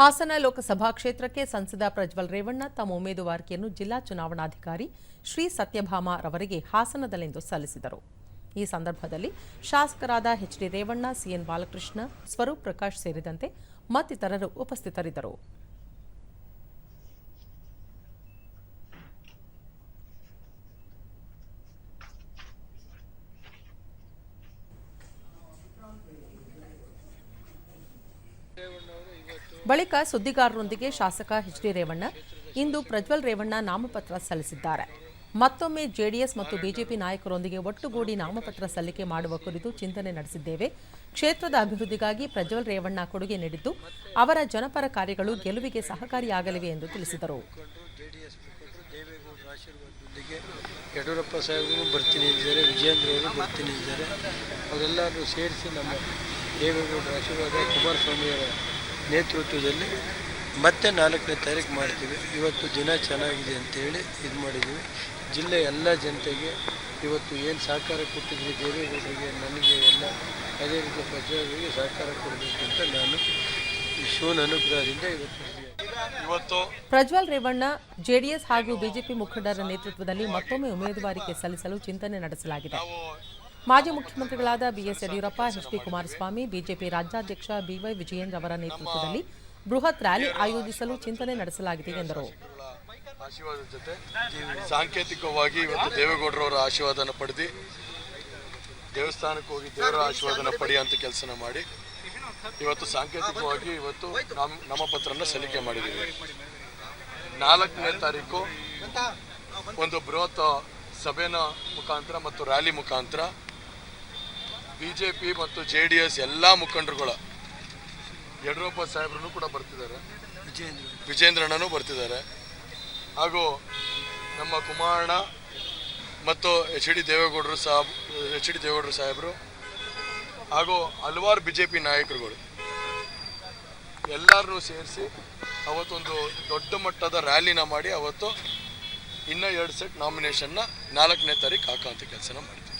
ಹಾಸನ ಲೋಕಸಭಾ ಕ್ಷೇತ್ರಕ್ಕೆ ಸಂಸದ ಪ್ರಜ್ವಲ್ ರೇವಣ್ಣ ತಮ್ಮ ಉಮೇದುವಾರಿಕೆಯನ್ನು ಜಿಲ್ಲಾ ಚುನಾವಣಾಧಿಕಾರಿ ಶ್ರೀ ಸತ್ಯಭಾಮ ರವರಿಗೆ ಹಾಸನದಲ್ಲಿಂದು ಸಲ್ಲಿಸಿದರು. ಈ ಸಂದರ್ಭದಲ್ಲಿ ಶಾಸಕರಾದ H D Revanna C N Balakrishna, Swaroop Prakash ಸೇರಿದಂತೆ ಮತ್ತಿತರರು ಉಪಸ್ಥಿತರಿದ್ದರು. ಬಳಿಕ ಸುದ್ದಿಗಾರರೊಂದಿಗೆ ಶಾಸಕ ಎಚ್ ಡಿ ರೇವಣ್ಣ, ಇಂದು ಪ್ರಜ್ವಲ್ ರೇವಣ್ಣ ನಾಮಪತ್ರ ಸಲ್ಲಿಸಿದ್ದಾರೆ. ಮತ್ತೊಮ್ಮೆ ಜೆಡಿಎಸ್ ಮತ್ತು ಬಿಜೆಪಿ ನಾಯಕರೊಂದಿಗೆ ಒಟ್ಟುಗೂಡಿ ನಾಮಪತ್ರ ಸಲ್ಲಿಕೆ ಮಾಡುವ ಕುರಿತು ಚಿಂತನೆ ನಡೆಸಿದ್ದೇವೆ. ಕ್ಷೇತ್ರದ ಅಭಿವೃದ್ಧಿಗಾಗಿ ಪ್ರಜ್ವಲ್ ರೇವಣ್ಣ ಕೊಡುಗೆ ನೀಡಿದ್ದು, ಅವರ ಜನಪರ ಕಾರ್ಯಗಳು ಗೆಲುವಿಗೆ ಸಹಕಾರಿಯಾಗಲಿವೆ ಎಂದು ತಿಳಿಸಿದರು. ಯಡಿಯೂರಪ್ಪ ಸಾಹೇಬರು ಬರ್ತೀನಿ ಇದ್ದಾರೆ ವಿಜೇಂದ್ರ ಅವರು ಬರ್ತೀನಿ ಇದ್ದಾರೆ. ಅವರೆಲ್ಲರೂ ಸೇರಿಸಿ ನಮ್ಮ ದೇವೇಗೌಡರ ಆಶೀರ್ವಾದ ಕುಮಾರಸ್ವಾಮಿಯವರ ನೇತೃತ್ವದಲ್ಲಿ ಮತ್ತೆ ನಾಲ್ಕನೇ ತಾರೀಕು ಮಾಡ್ತೀವಿ. ಇವತ್ತು ದಿನ ಚೆನ್ನಾಗಿದೆ ಅಂತೇಳಿ ಇದು ಮಾಡಿದ್ದೀವಿ. ಜಿಲ್ಲೆ ಎಲ್ಲ ಜನತೆಗೆ ಇವತ್ತು ಏನು ಸಹಕಾರ ಕೊಟ್ಟಿದ್ರಿ ದೇವೇಗೌಡರಿಗೆ ನನಗೆ ಎಲ್ಲ ಅದೇ ರೀತಿ ಪ್ರಜೆಗಳಿಗೆ ಸಹಕಾರ ಕೊಡಬೇಕು ಅಂತ ನಾನು ಶಿವನ ಅನುಗ್ರಹದಿಂದ ಇವತ್ತು ಪ್ರಜ್ವಲ್ ರೇವಣ್ಣ ಜೆಡಿಎಸ್ ಹಾಗೂ ಬಿಜೆಪಿ ಮುಖಂಡರ ನೇತೃತ್ವದಲ್ಲಿ ಮತ್ತೊಮ್ಮೆ ಉಮೇದುವಾರಿಕೆ ಸಲ್ಲಿಸಲು ಚಿಂತನೆ ನಡೆಸಲಾಗಿದೆ. ಮಾಜಿ ಮುಖ್ಯಮಂತ್ರಿಗಳಾದ B S Yediyurappa, H D Kumaraswamy, BJP ರಾಜ್ಯಾಧ್ಯಕ್ಷ ಬಿವೈ ವಿಜಯೇಂದ್ರ ಅವರ ನೇತೃತ್ವದಲ್ಲಿ ಬೃಹತ್ ರ್ಯಾಲಿ ಆಯೋಜಿಸಲು ಚಿಂತನೆ ನಡೆಸಲಾಗಿದೆ ಎಂದರು. ಆಶೀರ್ವಾದದ ಜೊತೆ ಸಾಂಕೇತಿಕವಾಗಿ ಇವತ್ತು ದೇವೇಗೌಡರವರ ಆಶೀರ್ವಾದನ ಪಡೆದು, ದೇವಸ್ಥಾನಕ್ಕೆ ಹೋಗಿ ದೇವರ ಆಶೀರ್ವಾದನ ಪಡೆಯುವಂಥ ಕೆಲಸನ ಮಾಡಿ, ಇವತ್ತು ಸಾಂಕೇತಿಕವಾಗಿ ಇವತ್ತು ನಮ್ಮ ನಾಮಪತ್ರನ ಸಲ್ಲಿಕೆ ಮಾಡಿದ್ದೀವಿ. ನಾಲ್ಕನೇ ತಾರೀಕು ಒಂದು ಬೃಹತ್ ಸಭೆನ ಮುಖಾಂತರ ಮತ್ತು ರ್ಯಾಲಿ ಮುಖಾಂತರ ಬಿ ಜೆ ಪಿ ಮತ್ತು ಜೆ ಡಿ ಎಸ್ ಎಲ್ಲ ಮುಖಂಡರುಗಳ ಯಡಿಯೂರಪ್ಪ ಸಾಹೇಬ್ರು ಕೂಡ ಬರ್ತಿದ್ದಾರೆ. ವಿಜೇಂದ್ರಣ್ಣನೂ ಬರ್ತಿದ್ದಾರೆ. ಹಾಗೂ ನಮ್ಮ ಕುಮಾರಣ್ಣ ಮತ್ತು ಎಚ್ ಡಿ ದೇವೇಗೌಡರು ಸಾಬ್, ಎಚ್ ಡಿ ದೇವೇಗೌಡರು ಸಾಹೇಬರು ಹಾಗೂ ಹಲವಾರು ಬಿ ಜೆ ಪಿ ನಾಯಕರುಗಳು. ಎಲ್ಲರನ್ನೂ ಸೇರಿಸಿ ಅವತ್ತೊಂದು ದೊಡ್ಡ ಮಟ್ಟದ ರ್ಯಾಲಿನ ಮಾಡಿ ಅವತ್ತು ಇನ್ನೂ ಎರಡು ಸೆಟ್ ನಾಮಿನೇಷನ್ನ ನಾಲ್ಕನೇ ತಾರೀಕು ಹಾಕೋಂಥ ಕೆಲಸನ ಮಾಡಿದ್ವಿ